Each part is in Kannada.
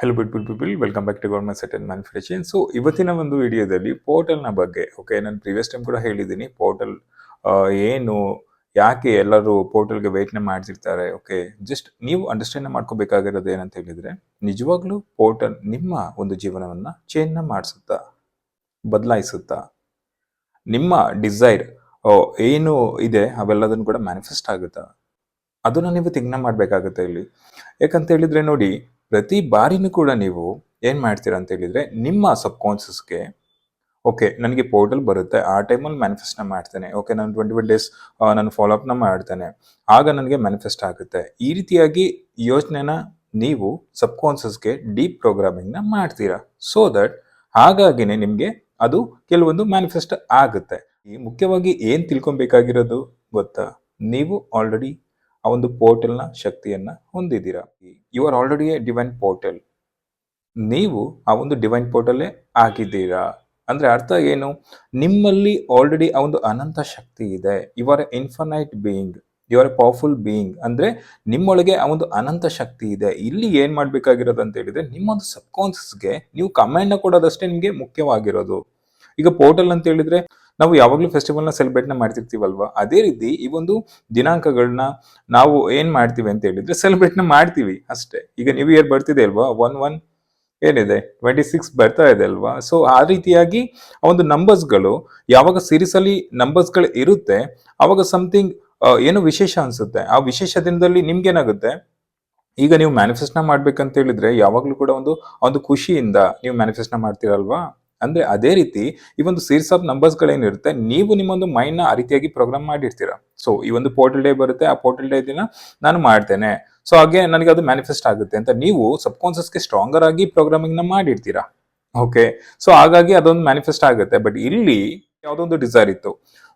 Hello bit bit bill welcome back to government set and manufacturing so ಇವತ್ತಿನ ಒಂದು ವಿಡಿಯೋದಲ್ಲಿ ಪೋರ್ಟಲ್ನ ಬಗ್ಗೆ ಓಕೆ ನಾನು ಪ್ರಿವಿಯಸ್ ಟೈಮ್ ಕೂಡ ಹೇಳಿದ್ದೀನಿ. ಪೋರ್ಟಲ್ ಏನು, ಯಾಕೆ ಎಲ್ಲರೂ ಪೋರ್ಟಲ್ಗೆ ವೇಟ್ನ ಮಾಡ್ತಿರ್ತಾರೆ ಓಕೆ ಜಸ್ಟ್ ನೀವು ಅಂಡರ್ಸ್ಟ್ಯಾಂಡ್ ಮಾಡ್ಕೋಬೇಕಾಗಿರೋದು ಏನಂತ ಹೇಳಿದರೆ, ನಿಜವಾಗ್ಲೂ ಪೋರ್ಟಲ್ ನಿಮ್ಮ ಒಂದು ಜೀವನವನ್ನು ಚೇಂಜ್ನ ಮಾಡಿಸುತ್ತಾ, ಬದಲಾಯಿಸುತ್ತಾ, ನಿಮ್ಮ ಡಿಸೈರ್ ಏನು ಇದೆ, ಅವೆಲ್ಲದನ್ನು ಕೂಡ ಮ್ಯಾನಿಫೆಸ್ಟ್ ಆಗುತ್ತಾ? ಅದನ್ನು ನೀವು ತಿಗ್ನ ಮಾಡಬೇಕಾಗುತ್ತೆ ಇಲ್ಲಿ. ಯಾಕಂತ ಹೇಳಿದರೆ ನೋಡಿ ಪ್ರತಿ ಬಾರಿನೂ ಕೂಡ ನೀವು ಏನು ಮಾಡ್ತೀರಾ ಅಂತ ಹೇಳಿದರೆ ನಿಮ್ಮ ಸಬ್ ಕಾನ್ಸಿಯಸ್ಗೆ ಓಕೆ ನನಗೆ ಪೋರ್ಟಲ್ ಬರುತ್ತೆ, ಆ ಟೈಮಲ್ಲಿ ಮ್ಯಾನಿಫೆಸ್ಟ್ನ ಮಾಡ್ತೇನೆ. ಓಕೆ ನಾನು ಟ್ವೆಂಟಿ ಒನ್ ಡೇಸ್ ನಾನು ಫಾಲೋಅಪ್ನ ಮಾಡ್ತೇನೆ. ಆಗ ನನಗೆ ಮ್ಯಾನಿಫೆಸ್ಟ್ ಆಗುತ್ತೆ. ಈ ರೀತಿಯಾಗಿ ಯೋಚನೆನ ನೀವು ಸಬ್ ಡೀಪ್ ಪ್ರೋಗ್ರಾಮಿಂಗ್ನ ಮಾಡ್ತೀರಾ. ಸೊ ದಟ್ ಹಾಗಾಗಿನೇ ನಿಮಗೆ ಅದು ಕೆಲವೊಂದು ಮ್ಯಾನಿಫೆಸ್ಟ್ ಆಗುತ್ತೆ. ಈ ಮುಖ್ಯವಾಗಿ ಏನು ತಿಳ್ಕೊಬೇಕಾಗಿರೋದು ಗೊತ್ತಾ? ನೀವು ಆಲ್ರೆಡಿ ಆ ಒಂದು ಪೋರ್ಟಲ್ನ ಶಕ್ತಿಯನ್ನು ಹೊಂದಿದ್ದೀರಾ? You are already a divine portal ನೀವು ಆ ಒಂದು ಡಿವೈನ್ ಪೋರ್ಟಲ್ಲೇ ಆಗಿದ್ದೀರಾ? ಅಂದರೆ ಅರ್ಥ ಏನು? ನಿಮ್ಮಲ್ಲಿ ಆಲ್ರೆಡಿ ಆ ಒಂದು ಅನಂತ ಶಕ್ತಿ ಇದೆ. You are a infinite being you are a powerful being ಅಂದರೆ ನಿಮ್ಮೊಳಗೆ ಆ ಒಂದು ಅನಂತ ಶಕ್ತಿ ಇದೆ. ಇಲ್ಲಿ ಏನು ಮಾಡಬೇಕಾಗಿರೋದು ಅಂತ ಹೇಳಿದರೆ, ನಿಮ್ಮೊಂದು ಸಬ್ ಕಾನ್ಸಿಯಸ್ಗೆ ನೀವು ಕಮ್ಯಾಂಡ್ನ ಕೊಡೋದಷ್ಟೇ ನಿಮಗೆ ಮುಖ್ಯವಾಗಿರೋದು. ಈಗ ಪೋರ್ಟಲ್ ಅಂತ ಹೇಳಿದ್ರೆ ನಾವು ಯಾವಾಗಲೂ ಫೆಸ್ಟಿವಲ್ನ ಸೆಲೆಬ್ರೇಟ್ನ ಮಾಡ್ತಿರ್ತೀವಲ್ವಾ? ಅದೇ ರೀತಿ ಈ ಒಂದು ದಿನಾಂಕಗಳನ್ನ ನಾವು ಏನ್ ಮಾಡ್ತೀವಿ ಅಂತ ಹೇಳಿದ್ರೆ ಸೆಲೆಬ್ರೇಟ್ನ ಮಾಡ್ತೀವಿ ಅಷ್ಟೇ. ಈಗ ನ್ಯೂ ಇಯರ್ ಬರ್ತಿದೆ ಅಲ್ವಾ? ಒನ್ ಒನ್ ಏನಿದೆ? ಟ್ವೆಂಟಿ ಸಿಕ್ಸ್ ಬರ್ತಾ ಇದೆ ಅಲ್ವಾ? ಸೊ ಆ ರೀತಿಯಾಗಿ ಆ ಒಂದು ನಂಬರ್ಸ್ಗಳು ಯಾವಾಗ ಸೀರೀಸಲ್ಲಿ ನಂಬರ್ಸ್ಗಳು ಇರುತ್ತೆ ಆವಾಗ ಸಮಥಿಂಗ್ ಏನು ವಿಶೇಷ ಅನ್ಸುತ್ತೆ? ಆ ವಿಶೇಷ ದಿನದಲ್ಲಿ ನಿಮ್ಗೇನಾಗುತ್ತೆ? ಈಗ ನೀವು ಮ್ಯಾನಿಫೆಸ್ಟ್ನ ಮಾಡ್ಬೇಕಂತ ಹೇಳಿದ್ರೆ ಯಾವಾಗಲೂ ಕೂಡ ಒಂದು ಒಂದು ಖುಷಿಯಿಂದ ನೀವು ಮ್ಯಾನಿಫೆಸ್ಟ್ನ ಮಾಡ್ತೀರಲ್ವಾ? ಅಂದ್ರೆ ಅದೇ ರೀತಿ ಈ ಒಂದು ಸೀರೀಸ್ ಆಫ್ ನಂಬರ್ಸ್ಗಳೇನಿರುತ್ತೆ ನೀವು ನಿಮ್ಮೊಂದು ಮೈಂಡ್ನ ಆ ರೀತಿಯಾಗಿ ಪ್ರೋಗ್ರಾಮ್ ಮಾಡಿರ್ತೀರ. ಸೊ ಈ ಒಂದು ಪೋರ್ಟಲ್ ಡೇ ಬರುತ್ತೆ, ಆ ಪೋರ್ಟಲ್ ಡೇ ದಿನ ನಾನು ಮಾಡ್ತೇನೆ. ಸೊ ಹಾಗೆ ನನಗೆ ಅದು ಮ್ಯಾನಿಫೆಸ್ಟ್ ಆಗುತ್ತೆ ಅಂತ ನೀವು ಸಬ್ ಕಾನ್ಸಿಯಸ್ಗೆ ಸ್ಟ್ರಾಂಗರ್ ಆಗಿ ಪ್ರೋಗ್ರಾಮಿಂಗ್ನ ಮಾಡಿರ್ತೀರಾ. ಓಕೆ ಸೊ ಹಾಗಾಗಿ ಅದೊಂದು ಮ್ಯಾನಿಫೆಸ್ಟ್ ಆಗುತ್ತೆ. ಬಟ್ ಇಲ್ಲಿ ಯಾವುದೊಂದು ಡಿಸೈರ್ ಇತ್ತು.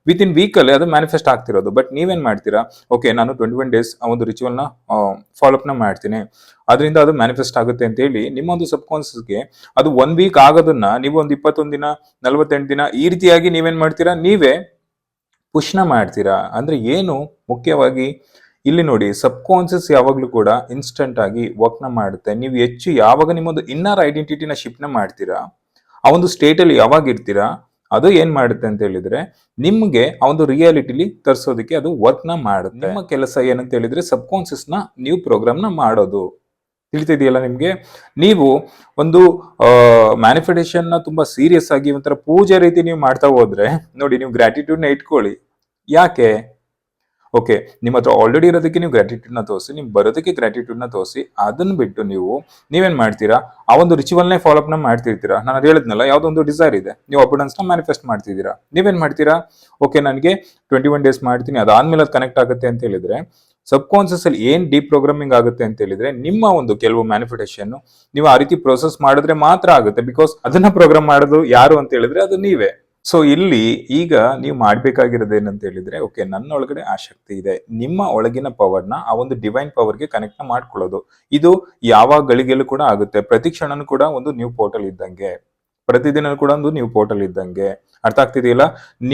ವಿತ್ ಇನ್ ವೀಕಲ್ಲಿ ಅದು ಮ್ಯಾನಿಫೆಸ್ಟ್ ಆಗ್ತಿರೋದು. ಬಟ್ ನೀವೇನ್ ಮಾಡ್ತೀರಾ? ಓಕೆ ನಾನು ಟ್ವೆಂಟಿ ಒನ್ ಡೇಸ್ ಆ ಒಂದು ರಿಚುವಲ್ನ ನ ಮಾಡ್ತೀನಿ. ಅದರಿಂದ ಅದು ಮ್ಯಾನಿಫೆಸ್ಟ್ ಆಗುತ್ತೆ ಅಂತ ಹೇಳಿ ನಿಮ್ಮ ಒಂದು ಸಬ್ ಕಾನ್ಸಿಯಸ್ಗೆ ಅದು ಒನ್ ವೀಕ್ ಆಗೋದನ್ನ ನೀವು ಒಂದು ಇಪ್ಪತ್ತೊಂದು ದಿನ, ನಲವತ್ತೆಂಟು ದಿನ ಈ ರೀತಿಯಾಗಿ ನೀವೇನ್ ಮಾಡ್ತೀರಾ? ನೀವೇ ಪುಷ್ನ ಮಾಡ್ತೀರಾ? ಅಂದ್ರೆ ಏನು ಮುಖ್ಯವಾಗಿ? ಇಲ್ಲಿ ನೋಡಿ ಸಬ್ ಕಾನ್ಸಿಯಸ್ ಯಾವಾಗಲೂ ಕೂಡ ಇನ್ಸ್ಟಂಟ್ ಆಗಿ ವರ್ಕ್ನ ಮಾಡುತ್ತೆ. ನೀವು ಹೆಚ್ಚು ಯಾವಾಗ ನಿಮ್ಮೊಂದು ಇನ್ನರ್ ಐಡೆಂಟಿಟಿನ ಶಿಫ್ಟ್ನ ಮಾಡ್ತೀರಾ? ಆ ಒಂದು ಸ್ಟೇಟಲ್ಲಿ ಯಾವಾಗ ಇರ್ತೀರಾ? ಅದು ಏನ್ ಮಾಡುತ್ತೆ ಅಂತ ಹೇಳಿದ್ರೆ ನಿಮ್ಗೆ ಆ ಒಂದು ರಿಯಾಲಿಟಿಲಿ ತರಿಸೋದಕ್ಕೆ ಅದು ವರ್ಕ್ನ ಮಾಡುತ್ತೆ. ನಿಮ್ಮ ಕೆಲಸ ಏನಂತ ಹೇಳಿದ್ರೆ ಸಬ್ನ ನೀವು ನ ಮಾಡೋದು. ತಿಳಿತಿದೆಯಲ್ಲ ನಿಮ್ಗೆ? ನೀವು ಒಂದು ಮ್ಯಾನಿಫೆಸ್ಟೇಷನ್ನ ತುಂಬಾ ಸೀರಿಯಸ್ ಆಗಿ ಒಂಥರ ಪೂಜೆ ರೀತಿ ನೀವು ಮಾಡ್ತಾ ಹೋದ್ರೆ ನೋಡಿ ನೀವು ಗ್ರಾಟಿಟ್ಯೂಡ್ನ ಇಟ್ಕೊಳ್ಳಿ. ಯಾಕೆ? ಓಕೆ ನಿಮ್ಮ ಹತ್ರ ಆಲ್ರೆಡಿ ಇರೋದಕ್ಕೆ ನೀವು ಗ್ರಾಟಿಟ್ಯೂಡ್ನ ತೋರಿಸಿ ನಿಮ್ಗೆ ಬರೋದಕ್ಕೆ ಗ್ರ್ಯಾಟಿಟ್ಯೂಡ್ನ ತೋರಿಸಿ, ಅದನ್ನ ಬಿಟ್ಟು ನೀವು, ನೀವೇನು ಮಾಡ್ತೀರಾ? ಆ ಒಂದು ರಿಚುವಲ್ನೇ ಫಾಲೋಅಪ್ನ ಮಾಡ್ತಿರ್ತೀರಾ? ನಾನು ಹೇಳಿದ್ನಲ್ಲ ಯಾವುದೋ ಒಂದು ಡಿಸೈರ್ ಇದೆ, ನೀವು ಅಬಿಡೆನ್ಸ್ನ ಮ್ಯಾನಿಫೆಸ್ಟ್ ಮಾಡ್ತಿದ್ದೀರಾ. ನೀವೇನು ಮಾಡ್ತೀರಾ? ಓಕೆ ನನಗೆ ಟ್ವೆಂಟಿ ಒನ್ ಡೇಸ್ ಮಾಡ್ತೀನಿ, ಅದಾದ್ಮೇಲೆ ಅದು ಕನೆಕ್ಟ್ ಆಗುತ್ತೆ ಅಂತ ಹೇಳಿದ್ರೆ ಸಬ್ ಕಾನ್ಸಿಯಸ್ ಅಲ್ಲಿ ಏನ್ ಡೀಪ್ ಪ್ರೋಗ್ರಾಮಿಂಗ್ ಆಗುತ್ತೆ ಅಂತ ಹೇಳಿದ್ರೆ, ನಿಮ್ಮ ಒಂದು ಕೆಲವು ಮ್ಯಾನಿಫೆಸ್ಟೇಷನ್ ನೀವು ಆ ರೀತಿ ಪ್ರೋಸೆಸ್ ಮಾಡಿದ್ರೆ ಮಾತ್ರ ಆಗುತ್ತೆ ಬಿಕಾಸ್ ಅದನ್ನ ಪ್ರೋಗ್ರಾಮ್ ಮಾಡೋದು ಯಾರು ಅಂತ ಹೇಳಿದ್ರೆ ಅದು ನೀವೇ. ಸೊ ಇಲ್ಲಿ ಈಗ ನೀವು ಮಾಡ್ಬೇಕಾಗಿರೋದು ಏನಂತ ಹೇಳಿದ್ರೆ ಓಕೆ ನನ್ನ ಒಳಗಡೆ ಆ ಶಕ್ತಿ ಇದೆ. ನಿಮ್ಮ ಒಳಗಿನ ಪವರ್ನ ಆ ಒಂದು ಡಿವೈನ್ ಪವರ್ಗೆ ಕನೆಕ್ಟ್ ಮಾಡ್ಕೊಳ್ಳೋದು. ಇದು ಯಾವ ಗಳಿಗೆಲ್ಲೂ ಕೂಡ ಆಗುತ್ತೆ. ಪ್ರತಿ ಕ್ಷಣನೂ ಕೂಡ ಒಂದು ನ್ಯೂ ಪೋರ್ಟಲ್ ಇದ್ದಂಗೆ. ಪ್ರತಿದಿನ ಕೂಡ ಒಂದು ನ್ಯೂ ಪೋರ್ಟಲ್ ಇದ್ದಂಗೆ. ಅರ್ಥ ಆಗ್ತಿದೆಯಲ್ಲ?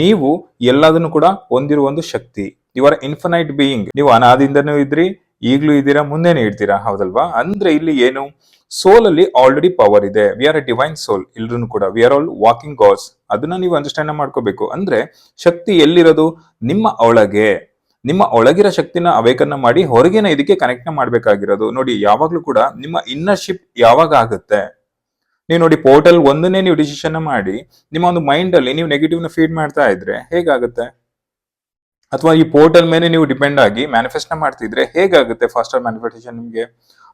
ನೀವು ಎಲ್ಲದನ್ನು ಕೂಡ ಹೊಂದಿರುವ ಒಂದು ಶಕ್ತಿ. ಯು ಆರ್ ಇನ್ಫನೈಟ್ ಬೀಯಿಂಗ್ ನೀವು ಅನಾದಿಂದನೂ ಇದ್ರಿ ಈಗ್ಲೂ ಇದ್ದೀರಾ, ಮುಂದೆನೇ ಇಡ್ತೀರಾ ಹೌದಲ್ವಾ? ಅಂದ್ರೆ ಇಲ್ಲಿ ಏನು? ಸೋಲ್ ಅಲ್ಲಿ ಆಲ್ರೆಡಿ ಪವರ್ ಇದೆ. We are a divine soul ಎಲ್ರೂ ಕೂಡ. We are all walking gods ಅದನ್ನ ನೀವು ಅಂಡರ್ಸ್ಟ್ಯಾಂಡ್ ಮಾಡ್ಕೋಬೇಕು. ಅಂದ್ರೆ ಶಕ್ತಿ ಎಲ್ಲಿರೋದು? ನಿಮ್ಮ ಒಳಗೆ. ನಿಮ್ಮ ಒಳಗಿರೋ ಶಕ್ತಿನ ಅವೇಕನ್ನ ಮಾಡಿ ಹೊರಗಿನ ಇದಕ್ಕೆ ಕನೆಕ್ಟ್ ಮಾಡ್ಬೇಕಾಗಿರೋದು. ನೋಡಿ, ಯಾವಾಗ್ಲೂ ಕೂಡ ನಿಮ್ಮ ಇನ್ನರ್ಶಿಪ್ ಯಾವಾಗ ಆಗುತ್ತೆ? ನೀವು ನೋಡಿ ಪೋರ್ಟಲ್ ಒಂದನ್ನೇ ನೀವು ಡಿಸಿಷನ್ ಮಾಡಿ, ನಿಮ್ಮ ಒಂದು ಮೈಂಡ್ ಅಲ್ಲಿ ನೀವು ನೆಗೆಟಿವ್ನ ಫೀಡ್ ಮಾಡ್ತಾ ಇದ್ರೆ ಹೇಗಾಗುತ್ತೆ? ಅಥವಾ ಈ ಪೋರ್ಟಲ್ ಮೇಲೆ ನೀವು ಡಿಪೆಂಡ್ ಆಗಿ ಮ್ಯಾನಿಫೆಸ್ಟ್ ಮಾಡ್ತಿದ್ರೆ ಹೇಗಾಗುತ್ತೆ ಫಾಸ್ಟರ್ ಮ್ಯಾನಿಫೆಸ್ಟೇಷನ್ ನಿಮ್ಗೆ?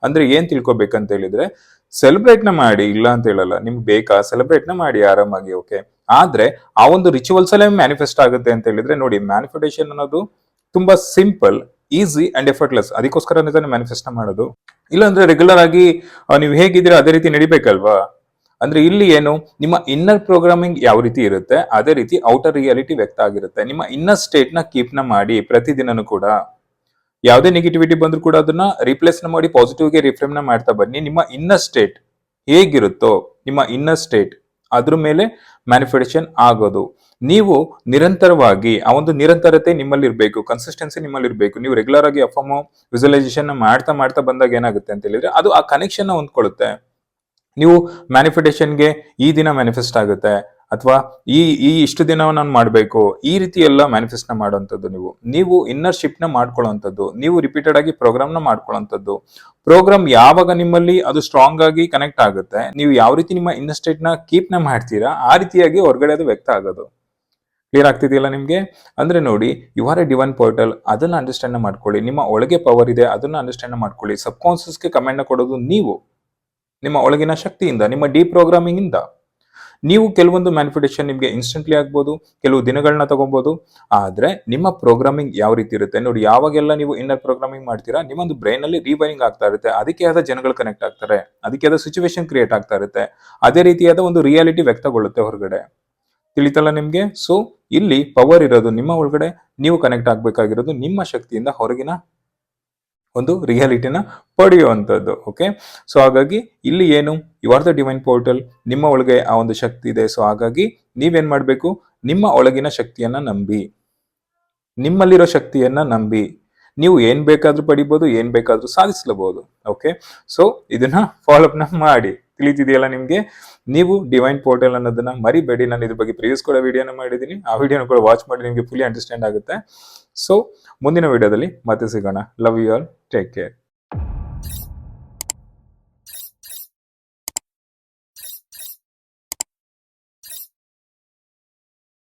ಅಂದ್ರೆ ಏನ್ ತಿಳ್ಕೊಬೇಕಂತ ಹೇಳಿದ್ರೆ ಸೆಲೆಬ್ರೇಟ್ನ ಮಾಡಿ, ಇಲ್ಲ ಅಂತ ಹೇಳಲ್ಲ, ನಿಮ್ಗೆ ಬೇಕಾ? ಸೆಲೆಬ್ರೇಟ್ನ ಮಾಡಿ ಆರಾಮಾಗಿ ಓಕೆ ಆದ್ರೆ ಆ ಒಂದು ರಿಚುವಲ್ಸ್ ಅಲ್ಲೇ ಮ್ಯಾನಿಫೆಸ್ಟ್ ಆಗುತ್ತೆ ಅಂತ ಹೇಳಿದ್ರೆ ನೋಡಿ ಮ್ಯಾನಿಫೆಸ್ಟೇಷನ್ ಅನ್ನೋದು ತುಂಬಾ ಸಿಂಪಲ್ ಈಸಿ ಅಂಡ್ ಎಫರ್ಟ್ಲೆಸ್ ಅದಕ್ಕೋಸ್ಕರ ಮ್ಯಾನಿಫೆಸ್ಟ್ ಮಾಡೋದು. ಇಲ್ಲಾಂದ್ರೆ ರೆಗ್ಯುಲರ್ ಆಗಿ ನೀವು ಹೇಗಿದ್ರೆ ಅದೇ ರೀತಿ ನಡಿಬೇಕಲ್ವಾ? ಅಂದ್ರೆ ಇಲ್ಲಿ ಏನು? ನಿಮ್ಮ ಇನ್ನರ್ ಪ್ರೋಗ್ರಾಮಿಂಗ್ ಯಾವ ರೀತಿ ಇರುತ್ತೆ? ಅದೇ ರೀತಿ ಔಟರ್ ರಿಯಾಲಿಟಿ ವ್ಯಕ್ತ ಆಗಿರುತ್ತೆ. ನಿಮ್ಮ ಇನ್ನರ್ ಸ್ಟೇಟ್ನ ಕೀಪ್ನ ಮಾಡಿ ಪ್ರತಿದಿನನೂ ಕೂಡ, ಯಾವುದೇ ನೆಗೆಟಿವಿಟಿ ಬಂದ್ರು ಕೂಡ ಅದನ್ನ ರಿಪ್ಲೇಸ್ನ ಮಾಡಿ ಪಾಸಿಟಿವ್ಗೆ ರಿಫ್ರೇಮ್ನ ಮಾಡ್ತಾ ಬನ್ನಿ. ನಿಮ್ಮ ಇನ್ನರ್ ಸ್ಟೇಟ್ ಹೇಗಿರುತ್ತೋ, ನಿಮ್ಮ ಇನ್ನರ್ ಸ್ಟೇಟ್ ಅದ್ರ ಮೇಲೆ ಮ್ಯಾನಿಫೆಸ್ಟೇಷನ್ ಆಗೋದು. ನೀವು ನಿರಂತರವಾಗಿ, ಆ ಒಂದು ನಿರಂತರತೆ ನಿಮ್ಮಲ್ಲಿ ಇರಬೇಕು ಕನ್ಸಿಸ್ಟೆನ್ಸಿ ನಿಮ್ಮಲ್ಲಿ ಇರಬೇಕು ನೀವು ರೆಗ್ಯುಲರ್ ಆಗಿ ಎಫ್ ಎಂ ವಿಜುವಲೈಸೇಷನ್ ಮಾಡ್ತಾ ಮಾಡ್ತಾ ಬಂದಾಗ ಏನಾಗುತ್ತೆ ಅಂತ ಹೇಳಿದ್ರೆ, ಅದು ಆ ಕನೆಕ್ಷನ್ ಹೊಂದ್ಕೊಳ್ಳುತ್ತೆ. ನೀವು ಮ್ಯಾನಿಫೆಸ್ಟೇಷನ್ಗೆ ಈ ದಿನ ಮ್ಯಾನಿಫೆಸ್ಟ್ ಆಗುತ್ತೆ ಅಥವಾ ಈ ಈ ಇಷ್ಟು ದಿನ ನಾನು ಮಾಡಬೇಕು, ಈ ರೀತಿ ಎಲ್ಲ ಮ್ಯಾನಿಫೆಸ್ಟ್ನ ಮಾಡುವಂಥದ್ದು ನೀವು. ನೀವು ಇನ್ನರ್ ಶಿಪ್ನ ಮಾಡ್ಕೊಳ್ಳುವಂಥದ್ದು, ನೀವು ರಿಪೀಟೆಡ್ ಆಗಿ ಪ್ರೋಗ್ರಾಮ್ನ ಮಾಡ್ಕೊಳ್ಳುವಂಥದ್ದು. ಪ್ರೋಗ್ರಾಮ್ ಯಾವಾಗ ನಿಮ್ಮಲ್ಲಿ ಅದು ಸ್ಟ್ರಾಂಗ್ ಆಗಿ ಕನೆಕ್ಟ್ ಆಗುತ್ತೆ, ನೀವು ಯಾವ ರೀತಿ ನಿಮ್ಮ ಇನ್ನರ್ ಸ್ಟೇಟ್ನ ಕೀಪ್ನ ಮಾಡ್ತೀರಾ, ಆ ರೀತಿಯಾಗಿ ಹೊರಗಡೆ ಅದು ವ್ಯಕ್ತ ಆಗೋದು. ಕ್ಲಿಯರ್ ಆಗ್ತಿದೆಯಲ್ಲ ನಿಮಗೆ? ಅಂದ್ರೆ ನೋಡಿ you are a divine portal ಅದನ್ನ ಅಂಡರ್ಸ್ಟ್ಯಾಂಡ್ ಮಾಡ್ಕೊಳ್ಳಿ. ನಿಮ್ಮ ಒಳಗೆ ಪವರ್ ಇದೆ, ಅದನ್ನ ಅಂಡರ್ಸ್ಟ್ಯಾಂಡ್ ಮಾಡ್ಕೊಳ್ಳಿ. ಸಬ್ ಕಾನ್ಸಿಯಸ್ಗೆ ಕಮೆಂಟ್ ಕೊಡೋದು ನೀವು. ನಿಮ್ಮ ಒಳಗಿನ ಶಕ್ತಿಯಿಂದ, ನಿಮ್ಮ ಡಿ ಪ್ರೋಗ್ರಾಮಿಂಗ್ ಇಂದ ನೀವು ಕೆಲವೊಂದು ಮ್ಯಾನಿಫಿಟೇಷನ್ ನಿಮಗೆ ಇನ್ಸ್ಟೆಂಟ್ಲಿ ಆಗ್ಬೋದು, ಕೆಲವು ದಿನಗಳನ್ನ ತಗೊಬೋದು, ಆದರೆ ನಿಮ್ಮ ಪ್ರೋಗ್ರಾಮಿಂಗ್ ಯಾವ ರೀತಿ ಇರುತ್ತೆ ನೋಡಿ, ಯಾವಾಗೆಲ್ಲ ನೀವು ಇನ್ನರ್ ಪ್ರೋಗ್ರಾಮಿಂಗ್ ಮಾಡ್ತೀರಾ, ನಿಮ್ಮೊಂದು ಬ್ರೈನ್ ಅಲ್ಲಿ ರೀವೈರಿಂಗ್ ಆಗ್ತಾ ಇರುತ್ತೆ, ಅದಕ್ಕೆ ಆದ ಜನಗಳು ಕನೆಕ್ಟ್ ಆಗ್ತಾರೆ, ಅದಕ್ಕೆ ಆದ ಸಿಚುವೇಶನ್ ಕ್ರಿಯೇಟ್ ಆಗ್ತಾ ಇರುತ್ತೆ, ಅದೇ ರೀತಿಯಾದ ಒಂದು ರಿಯಾಲಿಟಿ ವ್ಯಕ್ತಗೊಳ್ಳುತ್ತೆ ಹೊರಗಡೆ. ತಿಳಿತಲ್ಲ ನಿಮಗೆ? ಸೊ ಇಲ್ಲಿ ಪವರ್ ಇರೋದು ನಿಮ್ಮ ಒಳಗಡೆ, ನೀವು ಕನೆಕ್ಟ್ ಆಗಬೇಕಾಗಿರೋದು ನಿಮ್ಮ ಶಕ್ತಿಯಿಂದ ಹೊರಗಿನ ಒಂದು ರಿಯಾಲಿಟಿನ ಪಡೆಯುವಂಥದ್ದು ಓಕೆ ಸೊ ಹಾಗಾಗಿ ಇಲ್ಲಿ ಏನು? You are the divine portal ನಿಮ್ಮ ಒಳಗೆ ಆ ಒಂದು ಶಕ್ತಿ ಇದೆ. ಸೊ ಹಾಗಾಗಿ ನೀವೇನು ಮಾಡಬೇಕು? ನಿಮ್ಮ ಒಳಗಿನ ಶಕ್ತಿಯನ್ನ ನಂಬಿ. ನಿಮ್ಮಲ್ಲಿರೋ ಶಕ್ತಿಯನ್ನ ನಂಬಿ. ನೀವು ಏನು ಬೇಕಾದರೂ ಪಡಿಬೋದು, ಏನು ಬೇಕಾದರೂ ಸಾಧಿಸಲಬಹುದು ಓಕೆ ಸೊ ಇದನ್ನ ನ ಮಾಡಿ. ತಿಳಿತಿದೆಯಲ್ಲ ನಿಮಗೆ? ನೀವು ಡಿವೈನ್ ಪೋರ್ಟಲ್ ಅನ್ನೋದನ್ನ ಮರಿಬೇಡಿ. ನಾನು ಇದ್ರ ಬಗ್ಗೆ ಪ್ರೀವಿಯಸ್ ಕೂಡ ವಿಡಿಯೋನ ಮಾಡಿದ್ದೀನಿ. ಆ ವಿಡಿಯೋನ ಕೂಡ ವಾಚ್ ಮಾಡಿ. ನಿಮಗೆ ಫುಲ್ಲಿ ಅಂಡರ್ಸ್ಟ್ಯಾಂಡ್ ಆಗುತ್ತೆ. ಸೊ ಮುಂದಿನ ವಿಡಿಯೋದಲ್ಲಿ ಮತ್ತೆ ಸಿಗೋಣ. Love you all take care